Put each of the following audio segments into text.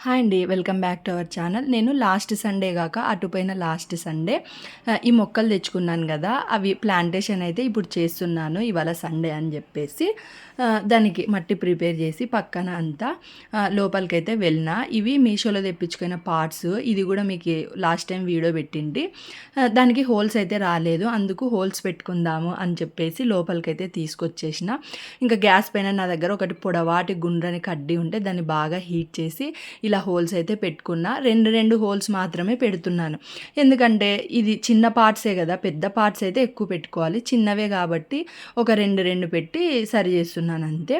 Hi అండి welcome back to our channel. నేను last Sunday కాక అటుపైన లాస్ట్ సండే. ఈ మొక్కలు తెచ్చుకున్నాను కదా అవి ప్లాంటేషన్ అయితే ఇప్పుడు చేస్తున్నాను ఇవాళ సండే అని చెప్పేసి. దానికి మట్టి ప్రిపేర్ చేసి పక్కన అంతా లోపలికైతే వెళ్ళిన. ఇవి మీషోలో తెప్పించుకున్న పార్ట్స్ ఇది కూడా మీకు లాస్ట్ టైం వీడియో పెట్టింది దానికి హోల్స్ అయితే రాలేదు అందుకు హోల్స్ పెట్టుకుందాము అని చెప్పేసి లోపలికైతే తీసుకొచ్చేసిన. ఇంకా గ్యాస్ పైన నా దగ్గర ఒకటి పొడవాటి గుండ్రని కడ్డీ ఉంటే దాన్ని బాగా హీట్ చేసి ఇలా హోల్స్ అయితే పెట్టుకున్నా రెండు రెండు హోల్స్ మాత్రమే పెడుతున్నాను. ఎందుకంటే ఇది చిన్న పార్ట్సే కదా పెద్ద పార్ట్స్ అయితే ఎక్కువ పెట్టుకోవాలి. చిన్నవే కాబట్టి ఒక రెండు రెండు పెట్టి సరి చేస్తున్నాను అంతే.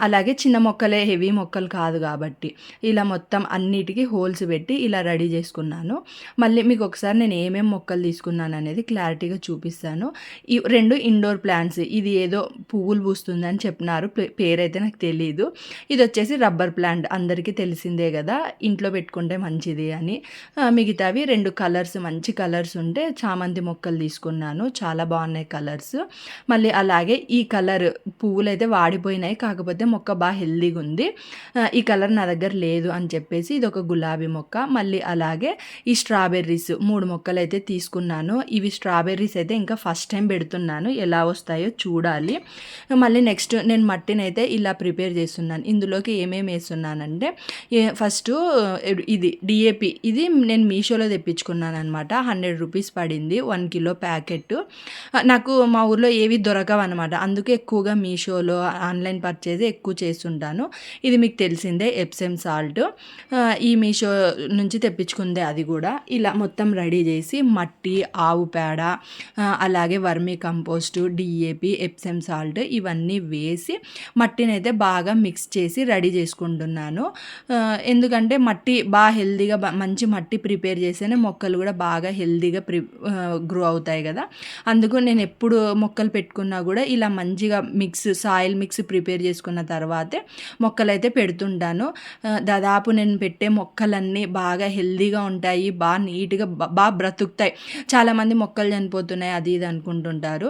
అలాగే చిన్న మొక్కలే హెవీ మొక్కలు కాదు కాబట్టి ఇలా మొత్తం అన్నిటికీ హోల్స్ పెట్టి ఇలా రెడీ చేసుకున్నాను. మళ్ళీ మీకు ఒకసారి నేను ఏమేమి మొక్కలు తీసుకున్నాను అనేది క్లారిటీగా చూపిస్తాను. ఈ రెండు ఇండోర్ ప్లాంట్స్ ఇది ఏదో పువ్వులు పూస్తుందని చెప్పినారు పే- పేరైతే నాకు తెలియదు ఇది వచ్చేసి రబ్బర్ ప్లాంట్ అందరికీ తెలిసిందే కదా ఇంట్లో పెట్టుకుంటే మంచిది అని. మిగతావి రెండు కలర్స్ మంచి కలర్స్ ఉంటే చామంతి మొక్కలు తీసుకున్నాను. చాలా బాగున్నాయి కలర్స్. మళ్ళీ అలాగే ఈ కలర్ పువ్వులు అయితే వాడిపోయినాయి కాకపోతే మొక్క బాగా హెల్దీగా ఉంది. ఈ కలర్ నా దగ్గర లేదు అని చెప్పేసి ఇది ఒక గులాబీ మొక్క. మళ్ళీ అలాగే ఈ స్ట్రాబెర్రీస్ మూడు మొక్కలు అయితే తీసుకున్నాను. ఇవి స్ట్రాబెర్రీస్ అయితే ఇంకా ఫస్ట్ టైం పెడుతున్నాను. ఎలా వస్తాయో చూడాలి. మళ్ళీ నెక్స్ట్ నేను మట్టిని అయితే ఇలా ప్రిపేర్ చేస్తున్నాను. ఇందులోకి ఏమేమి వేస్తున్నానంటే ఏ- ఫస్ట్ ఇది డిఏపి ఇది నేను మీషోలో తెప్పించుకున్నాను అనమాట హండ్రెడ్ రూపీస్ పడింది వన్ కిలో ప్యాకెట్ నాకు మా ఊర్లో ఏవి దొరకవు అనమాట అందుకే ఎక్కువగా మీషోలో ఆన్లైన్ పర్చేజ్ ఎక్కువ చేస్తుంటాను. ఇది మీకు తెలిసిందే ఎప్సెమ్ సాల్ట్ ఈ మీషో నుంచి తెప్పించుకుందే అది కూడా. ఇలా మొత్తం రెడీ చేసి మట్టి ఆవు పేడ అలాగే vermi compost DAP Epsom salt ఇవన్నీ వేసి మట్టిని అయితే బాగా మిక్స్ చేసి రెడీ చేసుకుంటున్నాను. ఎందుకంటే మట్టి బాగా హెల్దీగా మంచి మట్టి ప్రిపేర్ చేస్తేనే మొక్కలు కూడా బాగా హెల్దీగా ప్రి గ్రో అవుతాయి కదా. అందుకు నేను ఎప్పుడు మొక్కలు పెట్టుకున్నా కూడా ఇలా మంచిగా మిక్స్ సాయిల్ మిక్స్ ప్రిపేర్ చేసుకున్న తర్వాతే మొక్కలైతే పెడుతుంటాను. దాదాపు నేను పెట్టే మొక్కలన్నీ బాగా హెల్దీగా ఉంటాయి బాగా నీట్గా బాగా బ్రతుకుతాయి. చాలామంది మొక్కలు చనిపోతున్నాయి అది ఇది అనుకుంటుంటారు.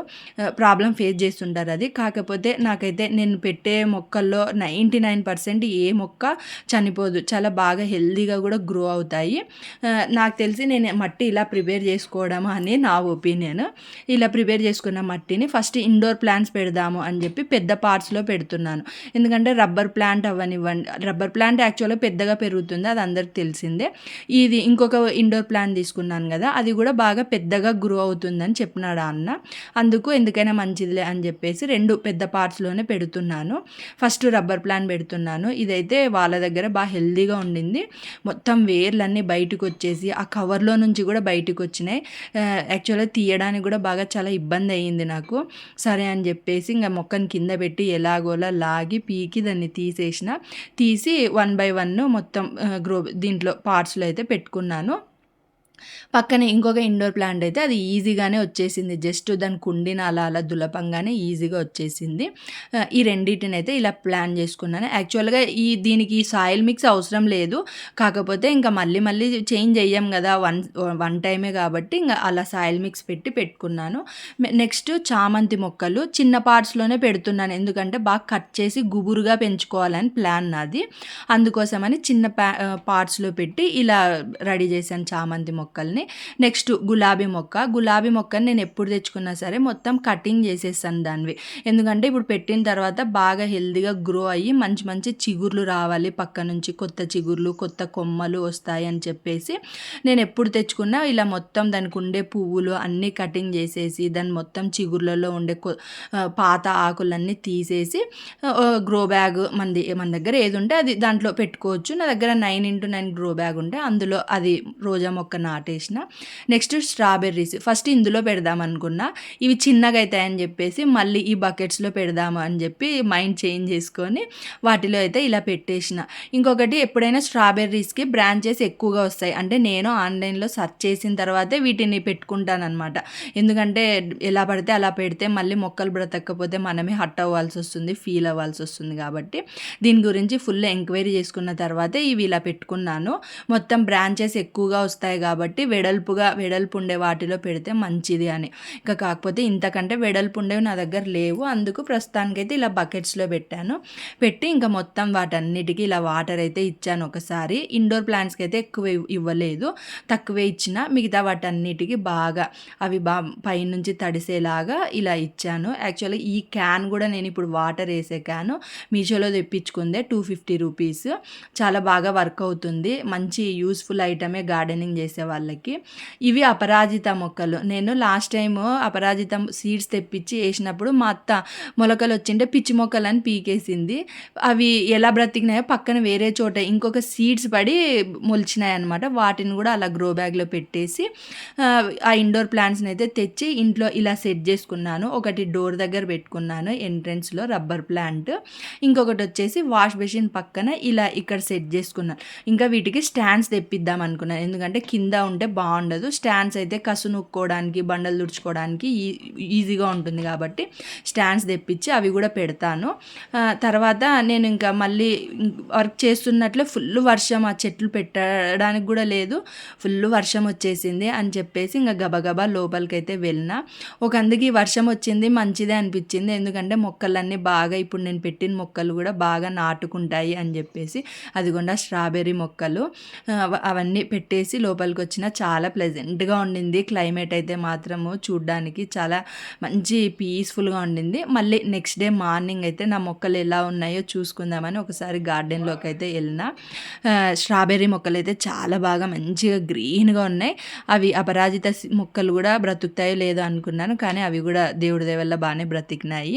ప్రాబ్లం ఫేస్ చేస్తుంటారు అది. కాకపోతే నాకైతే నేను పెట్టే మొక్కల్లో నైంటీ నైన్ పర్సెంట్ ఏ మొక్క చనిపోదు. చాలా బాగా హెల్దీగా కూడా గ్రో అవుతాయి. నాకు తెలిసి నేను మట్టి ఇలా ప్రిపేర్ చేసుకోవడము అని నా ఒపీనియన్. ఇలా ప్రిపేర్ చేసుకున్న మట్టిని ఫస్ట్ ఇండోర్ ప్లాంట్స్ పెడదాము అని చెప్పి పెద్ద పార్ట్స్లో పెడుతున్నాను. ఎందుకంటే రబ్బర్ ప్లాంట్ అవ్వనివ్వండి రబ్బర్ ప్లాంట్ యాక్చువల్గా పెద్దగా పెరుగుతుంది అది అందరికి తెలిసిందే. ఇది ఇంకొక ఇండోర్ ప్లాంట్ తీసుకున్నాను కదా అది కూడా బాగా పెద్దగా గ్రో అవుతుందని చెప్పినాడు అన్న. అందుకు ఎందుకైనా మంచిదిలే అని చెప్పేసి రెండు పెద్ద పార్ట్స్లోనే పెడుతున్నాను. ఫస్ట్ రబ్బర్ ప్లాంట్ పెడుతున్నాను. ఇదైతే వాళ్ళ దగ్గర బాగా హెల్దీగా ఉండింది. మొత్తం వేర్లన్నీ బయటకు వచ్చేసి ఆ కవర్లో నుంచి కూడా బయటకు వచ్చినాయి యాక్చువల్గా తీయడానికి కూడా బాగా చాలా ఇబ్బంది అయ్యింది నాకు. సరే అని చెప్పేసి ఇంకా మొక్కని కింద పెట్టి ఎలాగోలా లాగి పీకి దాన్ని తీసేసిన. తీసి వన్ బై వన్ మొత్తం గ్రో దీంట్లో పార్ట్స్లో అయితే పెట్టుకున్నాను. పక్కన ఇంకొక ఇండోర్ ప్లాంట్ అయితే అది ఈజీగానే వచ్చేసింది. జస్ట్ దాని కుండిన అలా అలా దులపంగానే ఈజీగా వచ్చేసింది. ఈ రెండింటిని అయితే ఇలా ప్లాన్ చేసుకున్నాను. యాక్చువల్గా ఈ దీనికి సాయిల్ మిక్స్ అవసరం లేదు. కాకపోతే ఇంకా మళ్ళీ మళ్ళీ చేంజ్ అయ్యాం కదా వన్ వన్ టైమే కాబట్టి ఇంకా అలా సాయిల్ మిక్స్ పెట్టి పెట్టుకున్నాను. నెక్స్ట్ చామంతి మొక్కలు చిన్న పార్ట్స్లోనే పెడుతున్నాను. ఎందుకంటే బాగా కట్ చేసి గుబురుగా పెంచుకోవాలని ప్లాన్ నాది. అందుకోసమని చిన్న ప్యా పార్ట్స్లో పెట్టి ఇలా రెడీ చేశాను చామంతి మొక్కల్ని. నెక్స్ట్ గులాబీ మొక్క. గులాబీ మొక్కని నేను ఎప్పుడు తెచ్చుకున్నా సరే మొత్తం కటింగ్ చేసేస్తాను దానివి. ఎందుకంటే ఇప్పుడు పెట్టిన తర్వాత బాగా హెల్దీగా గ్రో అయ్యి మంచి మంచి చిగుర్లు రావాలి పక్క నుంచి. కొత్త చిగుర్లు కొత్త కొమ్మలు వస్తాయి అని చెప్పేసి నేను ఎప్పుడు తెచ్చుకున్నా ఇలా మొత్తం దానికి ఉండే పువ్వులు అన్నీ కటింగ్ చేసేసి దాని మొత్తం చిగుర్లలో ఉండే పాత ఆకులన్నీ తీసేసి గ్రో బ్యాగ్ మంది మన దగ్గర ఏది ఉంటే అది దాంట్లో పెట్టుకోవచ్చు. నా దగ్గర nine into nine grow bag ఉంటే అందులో అది రోజా మొక్క నాటేసిన నెక్స్ట్ స్ట్రాబెర్రీస్ ఫస్ట్ ఇందులో పెడదాం అనుకున్నా. ఇవి చిన్నగా అవుతాయని చెప్పేసి మళ్ళీ ఈ బకెట్స్లో పెడదాము అని చెప్పి మైండ్ చేంజ్ చేసుకొని వాటిలో అయితే ఇలా పెట్టేసిన. ఇంకొకటి ఎప్పుడైనా స్ట్రాబెర్రీస్కి బ్రాంచెస్ ఎక్కువగా వస్తాయి. అంటే నేను ఆన్లైన్లో సెర్చ్ చేసిన తర్వాతే వీటిని పెట్టుకుంటానమాట ఎందుకంటే ఎలా పడితే అలా పెడితే మళ్ళీ మొక్కలు బ్రతకపోతే మనమే హట్ అవ్వాల్సి వస్తుంది ఫీల్ అవ్వాల్సి వస్తుంది కాబట్టి. దీని గురించి ఫుల్ ఎంక్వైరీ చేసుకున్న తర్వాతే ఇవి ఇలా పెట్టుకున్నాను. మొత్తం బ్రాంచెస్ ఎక్కువగా వస్తాయి కాబట్టి కాబట్టి వెడల్పుగా వెడల్పు ఉండే వాటిలో పెడితే మంచిది అని. ఇంకా కాకపోతే ఇంతకంటే వెడల్పు ఉండేవి నా దగ్గర లేవు. అందుకు ప్రస్తుతానికైతే ఇలా బకెట్స్లో పెట్టాను. పెట్టి ఇంకా మొత్తం వాటన్నిటికీ ఇలా వాటర్ అయితే ఇచ్చాను ఒకసారి. ఇండోర్ ప్లాంట్స్కి అయితే ఎక్కువ ఇవ్వలేదు. తక్కువే ఇచ్చిన మిగతా వాటన్నిటికీ బాగా అవి బా పైనుంచి తడిసేలాగా ఇలా ఇచ్చాను. యాక్చువల్లీ ఈ క్యాన్ కూడా నేను ఇప్పుడు వాటర్ వేసే క్యాను. మీషోలో తెప్పించుకుందే టూ ఫిఫ్టీ రూపీస్. చాలా బాగా వర్క్ అవుతుంది. మంచి యూస్ఫుల్ ఐటమే గార్డెనింగ్ చేసే వాళ్ళకి. ఇవి అపరాజిత మొక్కలు. నేను లాస్ట్ టైం అపరాజిత సీడ్స్ తెప్పించి వేసినప్పుడు మా అత్త మొలకలు వచ్చింటే పిచ్చి మొక్కలు అని పీకేసింది. అవి ఎలా బ్రతికినాయో పక్కన వేరే చోట ఇంకొక సీడ్స్ పడి మొలిచినాయి అనమాట వాటిని కూడా అలా గ్రో బ్యాగ్లో పెట్టేసి ఆ, ఇండోర్ ప్లాంట్స్ని అయితే తెచ్చి ఇంట్లో ఇలా సెట్ చేసుకున్నాను. ఒకటి డోర్ దగ్గర పెట్టుకున్నాను ఎంట్రెన్స్లో రబ్బర్ ప్లాంట్. ఇంకొకటి వచ్చేసి వాష్ బేసిన్ పక్కన ఇలా ఇక్కడ సెట్ చేసుకున్నాను ఇంకా వీటికి స్టాండ్స్ తెప్పిద్దాం అనుకున్నాను ఎందుకంటే కింద ఉంటే బాగుండదు. స్టాండ్స్ అయితే కసు నొక్కోవడానికి బండలు తుడుచుకోవడానికి ఈ- ఈజీగా ఉంటుంది కాబట్టి స్టాండ్స్ తెప్పించి అవి కూడా పెడతాను. తర్వాత నేను ఇంకా మళ్ళీ వర్క్ చేస్తున్నట్లే ఫుల్ వర్షం ఆ చెట్లు పెట్టడానికి కూడా లేదు. ఫుల్ వర్షం వచ్చేసింది అని చెప్పేసి ఇంకా గబగబా లోపలికైతే వెళ్ళిన. ఒక అందుకే వర్షం వచ్చింది మంచిదే అనిపించింది. ఎందుకంటే మొక్కలన్నీ బాగా ఇప్పుడు నేను పెట్టిన మొక్కలు కూడా బాగా నాటుకుంటాయి అని చెప్పేసి అదిగోండా స్ట్రాబెర్రీ మొక్కలు అవన్నీ పెట్టేసి లోపలికి వచ్చి వచ్చిన చాలా ప్లెజెంట్గా ఉండింది. క్లైమేట్ అయితే మాత్రము చూడ్డానికి చాలా మంచి పీస్ఫుల్గా ఉండింది. మళ్ళీ నెక్స్ట్ డే మార్నింగ్ అయితే నా మొక్కలు ఎలా ఉన్నాయో చూసుకుందామని ఒకసారి గార్డెన్లోకి అయితే వెళ్ళిన. స్ట్రాబెర్రీ మొక్కలు అయితే చాలా బాగా మంచిగా గ్రీన్గా ఉన్నాయి. అవి అపరాజిత మొక్కలు కూడా బ్రతుకుతాయో లేదో అనుకున్నాను. కానీ అవి కూడా దేవుడి దేవల్ల బాగానే బ్రతికినాయి.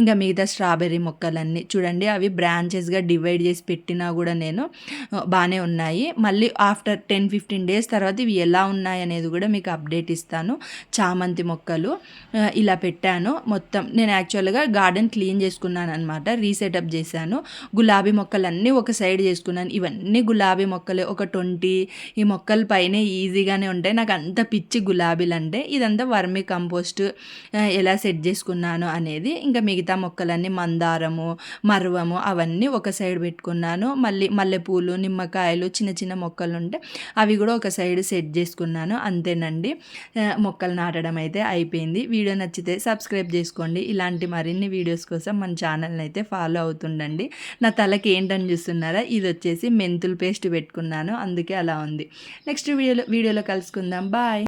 ఇంకా మిగతా స్ట్రాబెర్రీ మొక్కలన్నీ చూడండి అవి బ్రాంచెస్గా డివైడ్ చేసి పెట్టినా కూడా నేను బాగానే ఉన్నాయి. మళ్ళీ ఆఫ్టర్ టెన్ ఫిఫ్టీన్ డేస్ తర్వాత ఇవి ఎలా ఉన్నాయి అనేది కూడా మీకు అప్డేట్ ఇస్తాను. చామంతి మొక్కలు ఇలా పెట్టాను. మొత్తం నేను యాక్చువల్గా గార్డెన్ క్లీన్ చేసుకున్నాను అనమాట రీసెటప్ చేశాను. గులాబీ మొక్కలన్నీ ఒక సైడ్ చేసుకున్నాను. ఇవన్నీ గులాబీ మొక్కలే ఒక ట్వంటీ ఈ మొక్కల పైనే ఈజీగానే ఉంటాయి. నాకు అంత పిచ్చి గులాబీలు అంటే ఇదంతా వర్మి కంపోస్ట్ ఎలా సెట్ చేసుకున్నాను అనేది. ఇంకా మిగతా మొక్కలన్నీ మందారము మరువము అవన్నీ ఒక సైడ్ పెట్టుకున్నాను. మళ్ళీ మల్లెపూలు నిమ్మకాయలు చిన్న చిన్న మొక్కలు ఉంటే అవి కూడా ఒక సైడ్ సెట్ చేసుకున్నాను అంతేనండి. మొక్కలు నాటడం అయితే అయిపోయింది. వీడియో నచ్చితే సబ్స్క్రైబ్ చేసుకోండి. ఇలాంటి మరిన్ని వీడియోస్ కోసం మన ఛానల్ని అయితే ఫాలో అవుతుండండి. నా తలకి ఏంటని చూస్తున్నారా? ఇది వచ్చేసి మెంతులు పేస్ట్ పెట్టుకున్నాను. అందుకే అలా ఉంది. నెక్స్ట్ వీడియోలో వీడియోలో కలుసుకుందాం. బాయ్.